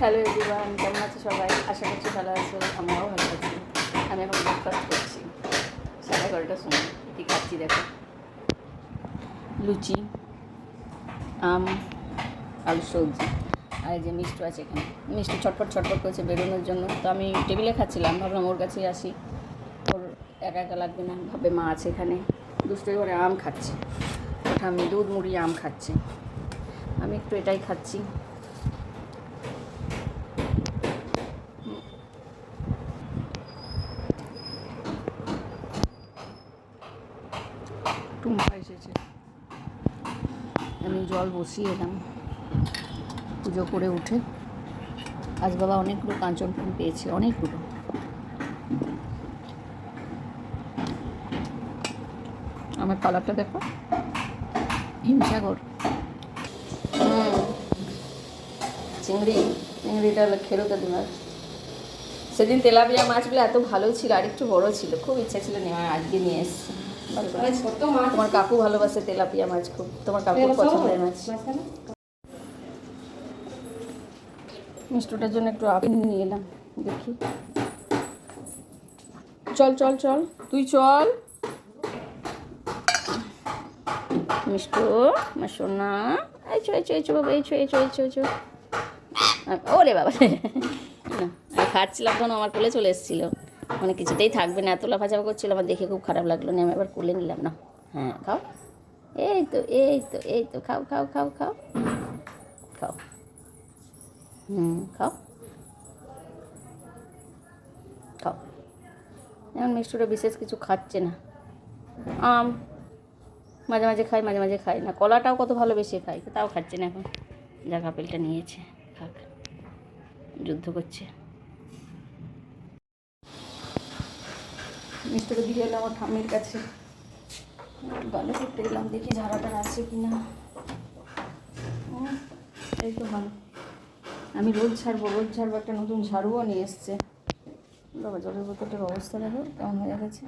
Hello everyone কেমন আছো সবাই? আশা করছি ভালো আছো, আমরাও ভালো আছি। আমি এখন ব্রেকফাস্ট করছি। সাড়ে এগারোটার সময় কী খাচ্ছি দেখো। লুচি, আম, আলু সবজি, আর যে মিষ্টি আছে এখানে। মিষ্টি ছটফট ছটফট করছে বেরোনোর জন্য। তো আমি টেবিলে খাচ্ছিলাম, ভাবলাম ওর কাছেই আসি। ওর একা একা লাগবে না ভাবে মা আছে এখানে। দুষ্টই করে আম খাচ্ছে। আমি দুধ মুড়ি আম খাচ্ছে। আমি একটু এটাই খাচ্ছি টুম্পা এসেছে আমি জল বসিয়ে এলাম। পুজো করে উঠে। আজ বাবা অনেকগুলো কাঞ্চন ফুল পেয়েছে, অনেকগুলো। আমার কালারটা দেখো। হিমসাগর। হুম। চিংড়ি, চিংড়িটা খেলো তো তোমার সেদিন তেলাপিয়া মাছগুলো এত ভালো ছিল আর একটু বড় ছিল, খুব ইচ্ছা ছিল নেওয়ার, আজকে নিয়ে এসছি। তোমার কাকু ভালোবাসে তেলাপিয়া মাছ খুব। তোমার কাকুর পছন্দের মাছ। মিষ্টুটার জন্য একটু আপেল নিয়ে এলাম দেখি। চল চল চল তুই চল। মিষ্টু আমার সোনা। এই চো এই চো এই চো বাবা এই চো এই চো এই চো এই চো ওরে বাবা। না খাচ্ছিলাম তখন আমার কোলে চলে এসেছিল। মানে কিছুতেই থাকবে না। এত লাফাচাপা করছিল আমার দেখে খুব খারাপ লাগল না আমি আবার কোলে নিলাম না হ্যাঁ। খাও। এই তো এই তো এই তো খাও খাও খাও খাও। খাও। হুম খাও। খাও। এখন মিষ্টুটা বিশেষ কিছু খাচ্ছে না। আম। মাঝে মাঝে খাই মাঝে মাঝে খাই না। কলাটাও কত ভালোবেসে খাই তাও খাচ্ছে না এখন। যাক আপেলটা নিয়েছে। খাক যুদ্ধ করছে। মিষ্টুকে দিয়ে এলাম আমার ঠাম্মির কাছে। গালে করতে এলাম দেখি ঝাড়াটা আছে কি না এই তো ভালো। আমি রোজ ছাড়বো রোজ ছাড়বো একটা নতুন ঝাড়ুও নিয়ে এসছে। বাবা, জলের বোতলটার অবস্থা দেখো, কেমন হয়ে গেছে।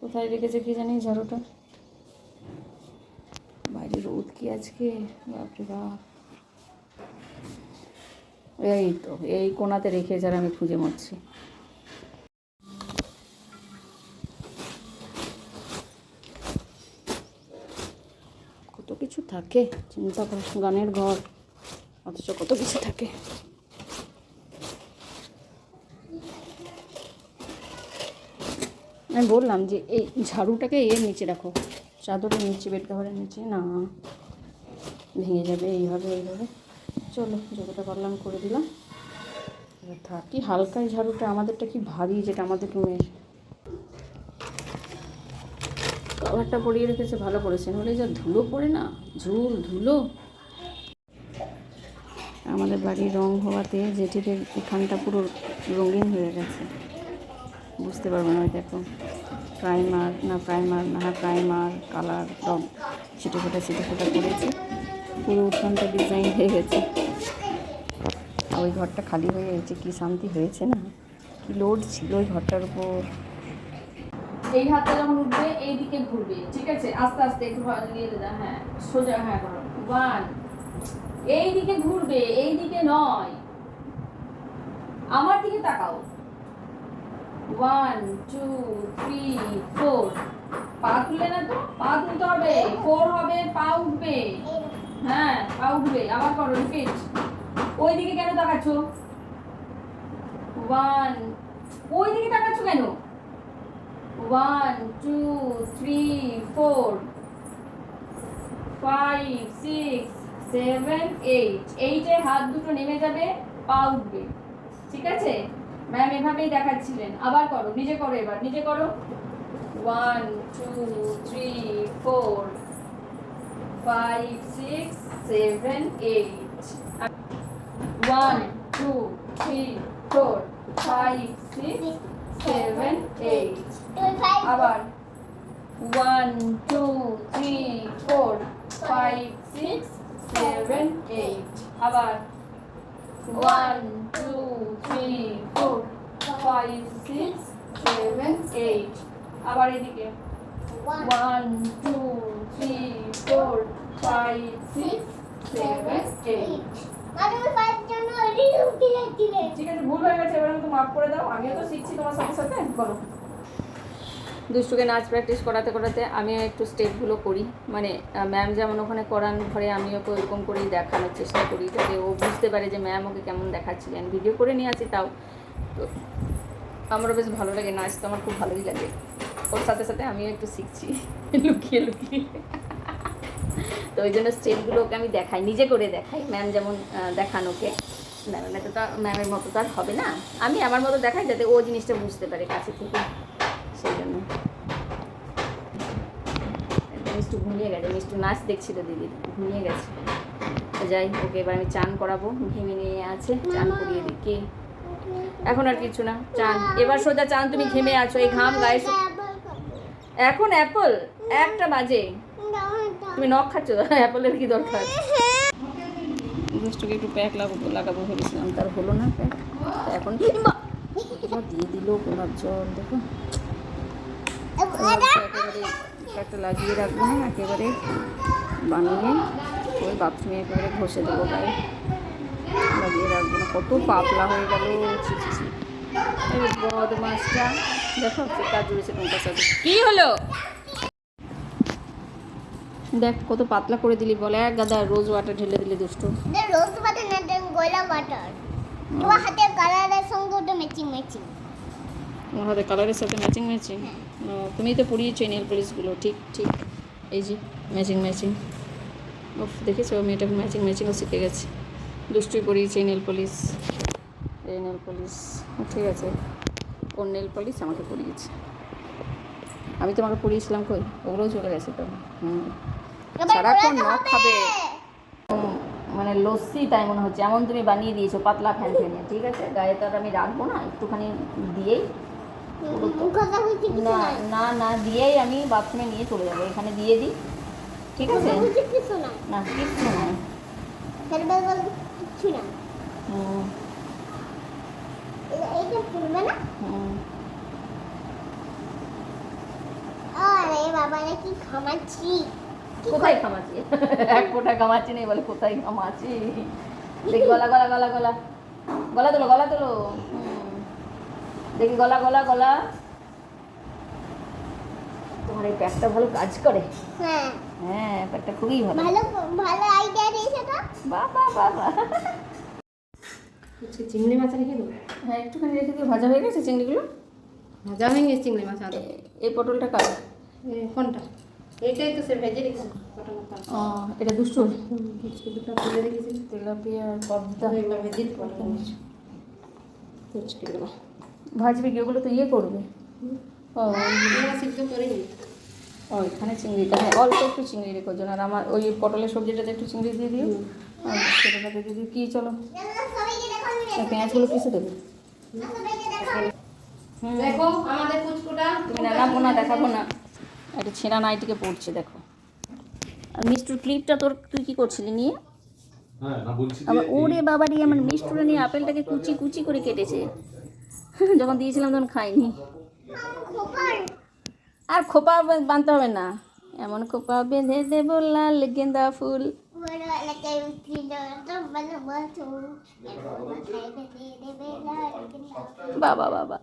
কোথায় রেখেছে কি জানি ঝাড়ুটা? বাইরে রোদ কি আজকে? বাপরে বাপ। এই তো, এই কোনাতে রেখে যারা আমি খুঁজে মরছি কত কিছু থাকে, চিন্তা করো গানের ঘর, অথচ কত কিছু থাকে। আমি বললাম যে, এই ঝাড়ুটাকে এর নিচে রাখো, চাদরের নিচে বেড কাভারের নিচে, না, ভেঙে যাবে এইভাবে এইভাবে চলো, যতটা পারলাম করে দিলাম। থাকি থাক, কি হালকাই ঝাড়ুটা, আমাদেরটা কি ভারী, যেটা আমাদের রুমের কভারটা পরিয়ে রেখেছে, ভালো করেছে নইলে যা ধুলো পড়ে না, ঝুল ধুলো। আমাদের বাড়ির রং হওয়াতে জেঠিদের এখানটা পুরো রঙিন হয়ে গেছে। বুঝতে পারব না দেখো, প্রাইমার, না প্রাইমার না প্রাইমার কালার, রং ছিটে ফোটা ছিটে ফোটা করেছে পুরো উঠানটা ডিজাইন হয়ে গেছে। ওই ঘরটা খালি হয়ে গেছে, কি শান্তি হয়েছে না? কি লোড ছিল ওই ঘরটার উপর? এই হাতটা যখন উঠবে, এই দিকে ঘুরবে, ঠিক আছে? আস্তে আস্তে একটু নিয়ে দে হ্যাঁ সোজা হ্যাঁ করো। ওয়ান এই দিকে ঘুরবে, এই দিকে নয়। আমার দিকে তাকাও। ওয়ান টু থ্রি ফোর পা তুলে না তো? পা তুলতে হবে। ফোর হবে, পা উঠবে। হ্যাঁ পা উঠবে। আবার করো রিপিট ওই দিকে কেন তাকাচ্ছ? ওয়ান ওই দিকে তাকাচ্ছ কেন? One two three four five six seven eight এইটে হাত দুটো নেমে যাবে, পা উঠবে। ঠিক আছে? ম্যাম এভাবেই দেখাচ্ছিলেন। আবার করো, নিজে করো এবার, নিজে করো। One two three four five six seven eight one two three four five six seven eight আবার one two three four five six seven eight আবার one two three four five six seven eight আবার এদিকে। One two three four five six seven eight আমি পাঁচ জন ঠিক আছে ভুল হয়ে গেছে এবার তো মাফ করে দাও। আমিও তো শিখছি তোমার সাথে সাথে বলো। দুষ্টুকে নাচ প্র্যাকটিস করাতে করাতে আমিও একটু স্টেপগুলো করি। মানে ম্যাম যেমন ওখানে করান ঘরে আমিও ওকে ওরকম করেই দেখানোর চেষ্টা করি যাতে ও বুঝতে পারে যে ম্যাম ওকে কেমন দেখাচ্ছিলেন ভিডিও করে নিয়ে আছি তাও। তো আমারও বেশ ভালো লাগে নাচ তো আমার খুব ভালোই লাগে। ওর সাথে সাথে আমিও একটু শিখছি লুকিয়ে লুকিয়ে। তো ওই জন্য স্টেপগুলো ওকে আমি দেখাই নিজে করে দেখাই ম্যাম যেমন আহ, দেখান ওকে। ম্যামের মতো তো ম্যামের মতো তো আর হবে না। আমি আমার মতো দেখাই যাতে ও জিনিসটা বুঝতে পারে কাছে থেকে। সেই জন্য। মিষ্টু ঘুমিয়ে গেছে। মিষ্টু নাচ দেখছিল দিদি। ঘুমিয়ে গেছে। যাই ওকে এবার আমি চান করাবো। ঘেমে নিয়ে আছে। চান করিয়ে দিই। কে? এখন আর কিছু না। চান। এবার সোজা চান তুমি ঘেমে আছো। এই ঘাম গায়ে এখন অ্যাপল। একটা বাজে। তুমি নখ খাচ্ছ? অ্যাপলের কি দরকার? দুষ্টুকে একটু প্যাক লাগাবো লাগাবো ভেবেছিলাম তার হলো না প্যাক এখন দিয়ে দিল গোলাপ জল দেখো। প্যাকটা লাগিয়ে রাখব না একেবারে বানিয়ে ওই বাথরুমে একেবারে ঘষে দেবো গায়ে। লাগিয়ে রাখব না কত পাতলা হয়ে গেল বদমাসটা দেখো চেকা জুড়েছে তোমার সাথে। কি হলো? দেখ কত পাতলা করে দিলি বলে। এক গাদা রোজ ওয়াটার ঢেলে দিলি দুষ্টু। রোজ বাটার না দেন গোলা বাটার তোমার হাতে কালারের সঙ্গে ওটা ম্যাচিং ম্যাচিং তোমার হাতে কালারের সাথে ম্যাচিং ম্যাচিং তুমি তো পরিয়েছো নেল পলিশগুলো ঠিক ঠিক। এই যে ম্যাচিং ম্যাচিং ও দেখেছ? মেয়েটা ম্যাচিং ম্যাচিংও শিখে গেছে। দুষ্টুই পরিয়েছে নেল পলিশ এই নেল পলিশ ঠিক আছে। ওর নেল পলিশ আমাকে পরিয়েছে আমি তোমাকে পরিয়েছিলাম কই? ওগুলোও চলে গেছে তো। হুম। সারাক্ষণ নখ খাবে। মানে লস্যি তাই মনে হচ্ছে। এমন তুমি বানিয়ে দিয়েছ পাতলা ফ্যান ফ্যানে ঠিক আছে? গায়ে তো আর আমি রাখব না একটুখানি দিয়েই না না না দিয়েই আমি বাথরুমে নিয়ে চলে যাব। এখানে দিয়ে দিই ঠিক আছে? কিছু না নয় কিছু না হুম, এইটা ফুলবে না? হুম। আরে বাবা নাকি খামাচ্ছি কোথায় খামাচ্ছি এক ফোঁটা খামাচ্ছি নেই বলে কোথায় খামাচ্ছি দেখি গলা গলা গলা গলা। গলা তোলো গলা তোলো। দেখি গলা গলা গলা। তোমার এই প্যাকটা ভালো কাজ করে? হ্যাঁ। হ্যাঁ প্যাকটা খুবই ভালো। ভালো ভালো আইডিয়া দিয়েছে তো? বাহ বাহ বাহ হচ্ছে চিংড়ি মাছ রেখে দেবো? হ্যাঁ একটুখানি রেখে দিয়ে ভাজা হয়ে গেছে চিংড়িগুলো? ভাজা হয়ে গেছে চিংড়ি মাছ আদা। এই পটলটা এ, কোনটা? এইটাই তো সে ভেজে রেখেছে ও এটা দুষ্টুর? দুটো তুলে রেখেছি। তেলাপিয়া পদ্মা। এগুলো ভেজে ভাজবে কি ওগুলো তো ইয়ে করবে? ও সিদ্ধ করে নিই ও এখানে চিংড়িটা হ্যাঁ অল্প একটু চিংড়ি রেখো আর আমার ওই পটলের সবজিটাতে একটু চিংড়ি দিয়ে দিও। আর সেটাতে দিয়ে দিও। কী চলো? পেঁয়াজগুলো কিসে দেবে। দেখো আমাদের ফুচকুটা তুমি নাড়াবো না দেখাবো না। একটা ছেঁড়া নাইটিকে পড়ছে দেখো। আর মিষ্টুর ক্লিপটা তোর তুই কি করছিলি নিয়ে? হ্যাঁ আবার ওরে বাবারি আমার মিষ্টুরা নিয়ে আপেলটাকে কুচি কুচি করে কেটেছে। যখন দিয়েছিলাম তখন খাইনি। আর খোপা বাঁধতে হবে না। এমন খোপা বেঁধে দেব লাল গেন্দা ফুল। বাবা বাবা।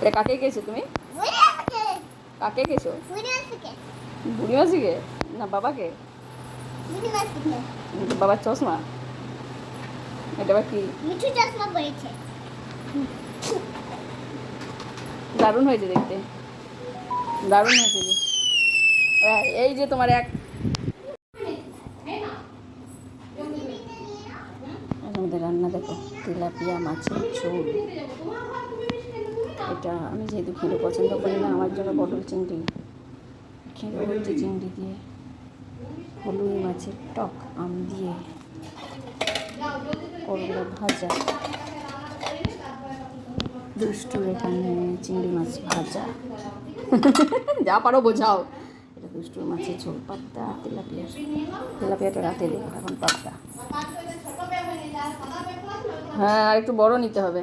এটা কাকে গেছো তুমি? কাকে গেছো বুড়ি মাসিকে না বাবাকে? বাবার চশমা? এটা আবার কি? মিঠু চশমা পড়েছে দারুণ হয়েছে দেখতে। দারুণ হয়েছে এই যে তোমার এক আমাদের রান্না দেখো তেলাপিয়া মাছের ঝোল। এটা আমি যেহেতু খেলে পছন্দ করি না, আমার জন্য পটল চিংড়ি। খেলে হচ্ছে চিংড়ি দিয়ে। হলুদ মাছের টক আম দিয়ে করলা ভাজা। দুষ্টুর এখানে চিংড়ি মাছ ভাজা। যা পারো বোঝাও। এটা দুষ্টুর মাছের ঝোল পাত্তা তেলাপিয়া। তেলাপিয়াটা রাতে দেবো, এখন পাত্তা হ্যাঁ আর একটু বড় নিতে হবে।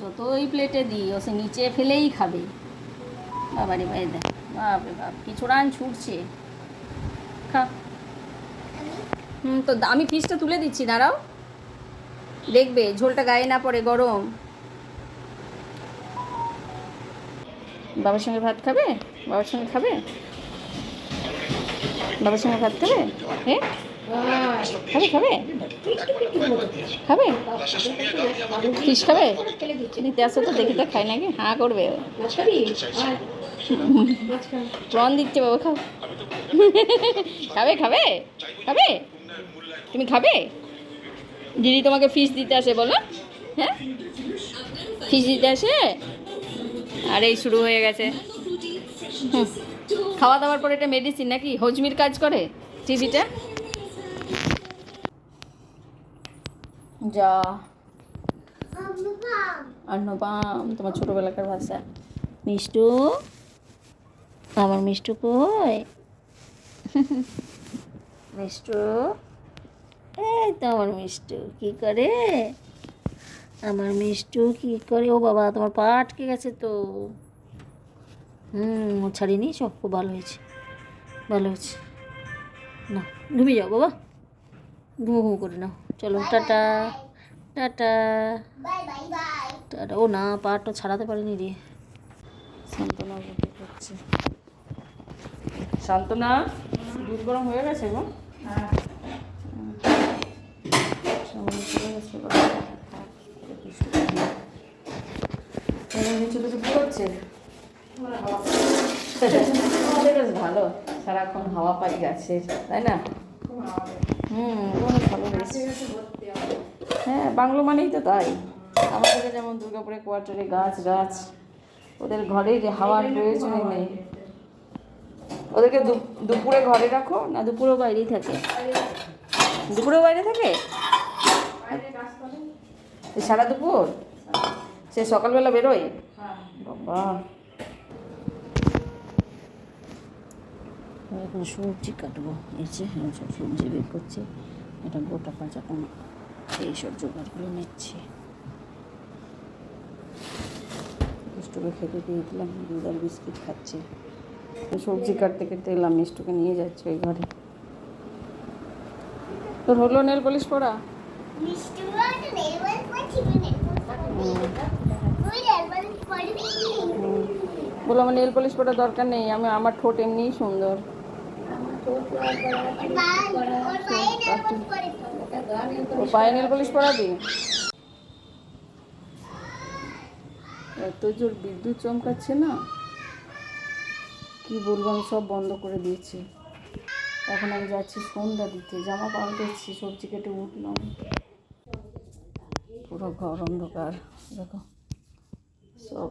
যতই প্লেটে দিই, ও সে নিচে ফেলেই খাবে। বাবারে ভাই, দেখ, বাপরে বাপ কিছু রান ছুটছে। খা। হুম, তো আমি ফিসটা তুলে দিচ্ছি, দাঁড়াও। দেখবে, ঝোলটা গায়ে না পড়ে, গরম। বাবার সঙ্গে ভাত খাবে? বাবার সঙ্গে খাবে? বাবার সঙ্গে ভাত খাবে? হ্যাঁ খাবে খাবে? খাবে? ফিস খাবে? নিতে আসো তো, দেখি তো খাই নাকি? হাঁ করবে ও। প্রন দিচ্ছে বাবা, খাও। খাবে খাবে? খাবে? তুমি খাবে? দিদি তোমাকে ফিস দিতে আসে, বলো। হ্যাঁ? ফিস দিতে আসে? আর, এই শুরু হয়ে গেছে। খাওয়া দাওয়ার পর এটা মেডিসিন নাকি? হজমির কাজ করে টিভিটা যা। অন্নপাম। তোমার ছোটোবেলাকার ভাষা। মিষ্টু আমার মিষ্টু কই? মিষ্টু? এই তো আমার মিষ্টু কি করে? আমার মিষ্টু কি করে? ও বাবা তোমার পা আটকে গেছে তো। হুম ও ছাড়িনি সব খুব ভালো হয়েছে ভালো হয়েছে। না ঘুমিয়ে যাও বাবা। ঘুমো ঘুমো করে নাও। চলো টাটা টাটা টাটা ও না পাটা ছাড়াতে পারিনি রে সান্তনা করছে সান্ত্বনা দুধ গরম হয়ে গেছে গো ভালো সারাক্ষণ হাওয়া পাই গেছে তাই না হুম অনেক ভালো হ্যাঁ বাংলো মানেই তো তাই। আমাদের যেমন দুর্গাপুরে কোয়ার্টারে গাছ গাছ ওদের ঘরে যে হাওয়ার প্রয়োজনই নেই। ওদেরকে দুপুরে ঘরে রাখো না দুপুরেও বাইরেই থাকে? দুপুরেও বাইরে থাকে? এই সারা দুপুর? সে সকালবেলা বেরোয়? বাবা। এখন সবজি কাটবো। এই যে হ্যাঁ, সব সবজি বের করছে। এটা গোটা কাঁচা কোনো এইসব জোগাড়গুলো নিচ্ছি। মিষ্টুকে খেতে দিয়ে দিলাম দুধ আর বিস্কিট খাচ্ছে। সবজি কাটতে কাটতে এলাম মিষ্টুকে নিয়ে যাচ্ছে ওই ঘরে। তোর হলো নেল পলিশ পড়া মিষ্টি বলতে নেলবাল পড়ছি নেলবাল তুই নেলবাল পড়বি হুম। বলল আমার নেল পলিশ পড়া দরকার নেই আমি আমার ঠোঁট এমনিই সুন্দর। পায়ে পলিশ এত জোর বিদ্যুৎ চমকাচ্ছে না? কি বলব, আমি সব বন্ধ করে দিয়েছি। এখন আমি যাচ্ছি সন্ধ্যা দিতে জামা পাল্টেছি সবজি কেটে উঠলাম। পুরো ঘর অন্ধকার, দেখো, সব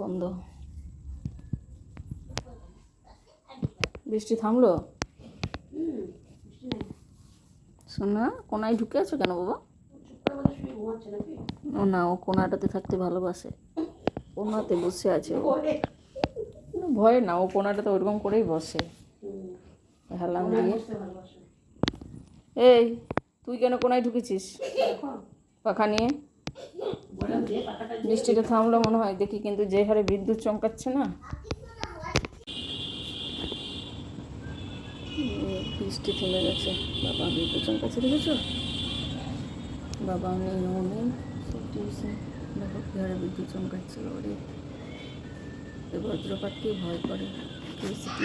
বন্ধ। বৃষ্টি থামলো? শোনা, কোনায় ঢুকে আছো কেন বাবা? ও না, ও কোনাটাতে থাকতে ভালোবাসে। কোনাতে বসে আছে ভয় না, ও কোনাটাতে ওরকম করেই বসে। হেলান দিয়ে। এই, তুই কেন কোনায় ঢুকেছিস? পাখা নিয়ে। বৃষ্টিটা থামলো মনে হয়, দেখি কিন্তু যে হারে বিদ্যুৎ চমকাচ্ছে না। বৃষ্টি থেমে গেছে বাবা আমি বিদ্যুৎ চমকাচ্ছে দেখেছ বাবা আমি টিউশন দেখো হারে বিদ্যুৎ চমকাচ্ছে ওরে এ বজ্রপাতকেই ভয় করে কেউ সিটি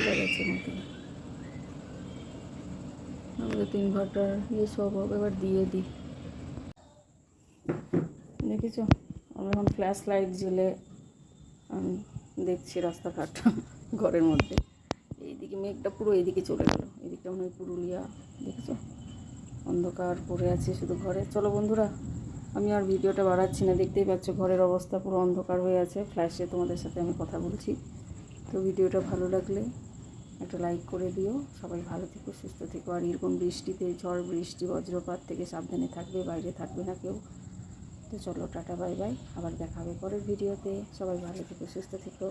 আমাদের তিন ঘণ্টার ইয়ে সব এবার দিয়ে দিই দেখেছ আমরা এখন ফ্ল্যাশ লাইট জ্বেলে উম, দেখছি রাস্তাঘাট ঘরের মধ্যে মেঘটা পুরো এদিকে চলে গেল। এদিকে মনে হয় পুরুলিয়া, দেখেছ? অন্ধকার পড়ে আছে শুধু ঘরে। চলো বন্ধুরা, আমি আর ভিডিওটা বাড়াচ্ছি না। দেখতেই পাচ্ছ ঘরের অবস্থা পুরো অন্ধকার হয়ে আছে। ফ্ল্যাশে তোমাদের সাথে আমি কথা বলছি। তো ভিডিওটা ভালো লাগলে একটা লাইক করে দিও। সবাই ভালো থেকো, সুস্থ থেকো। আর এরকম বৃষ্টিতে, ঝড়, বৃষ্টি, বজ্রপাত থেকে সাবধানে থাকবে, বাইরে থাকবে না কেউ। তো চলো, টাটা বাই বাই আবার দেখা হবে পরের ভিডিওতে। সবাই ভালো থেকো, সুস্থ থেকো।